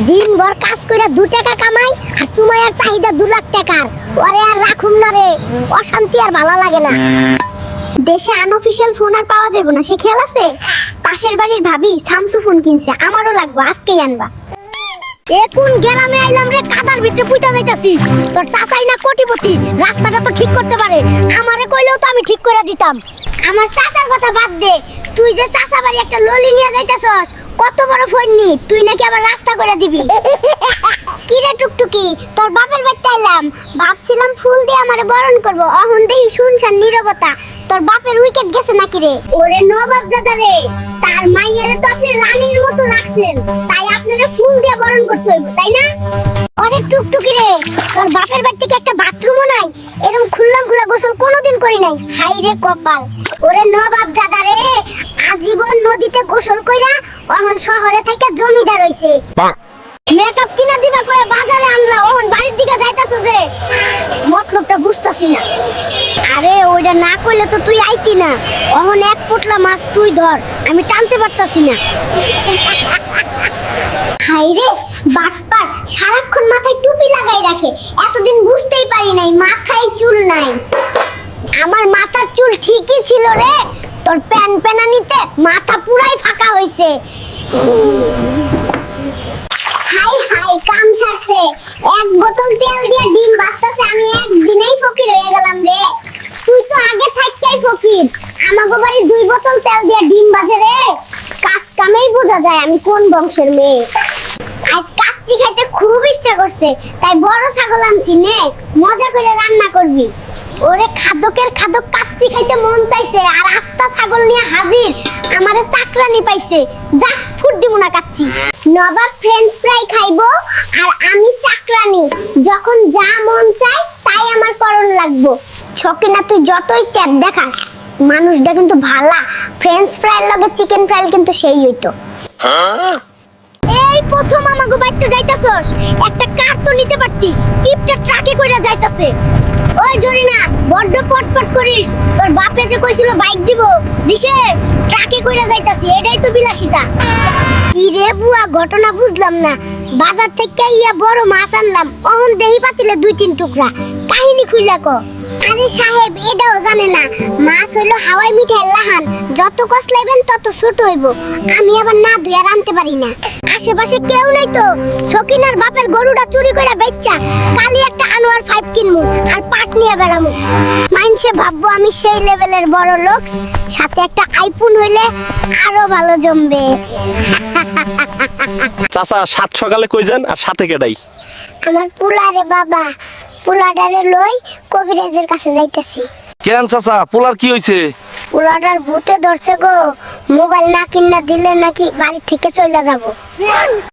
দিন ভর কাজ করে দু টাকা কামাই আর চুমাইয়ার চাহিদা দু লাখ টাকার। ওরে আর রাখুম না রে, অশান্তি আর ভালো লাগে না। দেশে আনঅফিসিয়াল ফোন আর পাওয়া যাবে না, সে খেয়াল আছে? পাশের বাড়ির ভাবি স্যামসু ফোন কিনছে, আমারও লাগবে, আজকেই আনবা। এখন গ্রামে আইলাম রে, কাদার ভিতরে পুইতা যাইতাছি। তোর চাচাই না কোটিপতি, রাস্তাটা তো ঠিক করতে পারে। আমারে কইলেও তো আমি ঠিক করে দিতাম। আমার চাচার কথা বাদ দে, তুই যে চাচা বাড়ি একটা ললি নিয়ে যাইতাছস কত বড় ফোননি? তুই নাকি আবার রাস্তা করে দিবি। কি রে টুকটুকি? তোর বাপের বাড়িতে আইলাম। ভাবছিলাম ফুল দিয়ে আমারে বরণ করব। অহন দেই শুনছান নীরবতা। তোর বাপের উইকেট গেছে নাকি রে? ওরে নবাব জাদা রে। তার মাইয়ারে তো আপনি রানীর মতো রাখছেন। তাই আপনারা ফুল দিয়ে বরণ করতে হইব, তাই না? অনেক টুকটুকি রে, তোর বাপের বাড়ি থেকে একটা বাথরুমও নাই। এরকম খুললাম খুলা গোসল কোনোদিন করি নাই। হাই রে কপাল। ওরে নবাব জাদা রে, আজীবন নদীতে গোসল কইরা অহন শহরে থেকে জমিদার হইছে। মেকআপ কিনা দিবা কয়ে বাজারে আনলা ওহন বাড়ির দিকে যাইতাছো যে। মতলবটা বুঝতাছি না। আরে ওইটা না কইলে তো তুই আইতি না। অহন এক পোটলা মাছ তুই ধর আমি টানতে পারতাছি না। হাই রে বাটপার সারাক্ষণ মাথায় টুপি লাগাই রাখে। এতদিন বুঝতেই পারি নাই মাথায় চুল নাই। আমার মাথার চুল ঠিকই ছিল রে। তোর প্যান প্যানানিতে মাথা পুরাই ফাঁকা হইছে। হাই হাই, কাম সারছে। এক বোতল তেল দিয়ে ডিম বাস্তাছে আমি একদিনেই ফকির হয়ে গেলাম রে। তুই তো আগে থাকতেই ফকির। আমাগো বাড়ি দুই বোতল তেল দিয়ে ডিম বাজে রে। কাজ কামেই বোঝা যায় আমি কোন বংশের মেয়ে। আজ কাচ্চি খাইতে খুব ইচ্ছা করছে, তাই বড় ছাগল আনছি নে। মজা করে রান্না করবি। ওরে খাদকের খাদক কাচ্চি খাইতে মন চাইছে আর আস্তা ছাগল নিয়ে হাজির। আমারে চাকরানি পাইছে। যা ফুট দিব না কাচ্চি। নবাব ফ্রেঞ্চ ফ্রাই খাইবো আর আমি চাকরানি। যখন যা মন চাই তাই আমার করণ লাগবো। ছকে না, তুই যতই চ্যাপ দেখাস, মানুষটা কিন্তু ভালা। ফ্রেঞ্চ ফ্রাইয়ের লগে চিকেন ফ্রাই কিন্তু সেই হইতো। এই প্রথম আমাগো বাইতে যাইতাছস। একটা কার তো নিতে পারতি, কিপটা ট্রাকে কইরা যাইতাছে। ওই জরিনা, বড্ড পটপট করিস। তোর বাপে যে কইছিল বাইক দিব, দিছে, ট্রাকে কইরা যাইতাছি, এটাই তো বিলাসিতা। কি রে বুয়া, ঘটনা বুঝলাম না। বাজার থেকে ইয়া বড় মাছ আনলাম, অহন দেহি পাতিলে দুই তিন টুকরা। কাহিনী খুইলা কো। আরে সাহেব এটাও জানে না। মাছ হইল হাওয়াই মিঠাই লাহান। যত কসলাইবেন তত ছোট হইব। আমি আবার না ধুয়া রানতে পারি না। আশেপাশে কেউ নাই তো। সকিনার বাপের গরুটা চুরি করে বেচ্চা কালি একটা আনোয়ার ফাইভ কিনবো আর পাট নিয়ে বেড়ামু। মাইনসে ভাববো আমি সেই লেভেলের বড় লোক। সাথে একটা আইফোন হইলে আরও ভালো জমবে। চাচা সাত সকালে কই যান আর সাথে কেডাই? আমার পুলারে বাবা। পুলাডারে লই কবিরাজের কাছে যাইতেছি। কেন চাচা? পোলার কি হইছে? পোলাটার ভূতে ধরছে গো। মোবাইল না কিনা দিলে নাকি বাড়ি থেকে চলে যাব।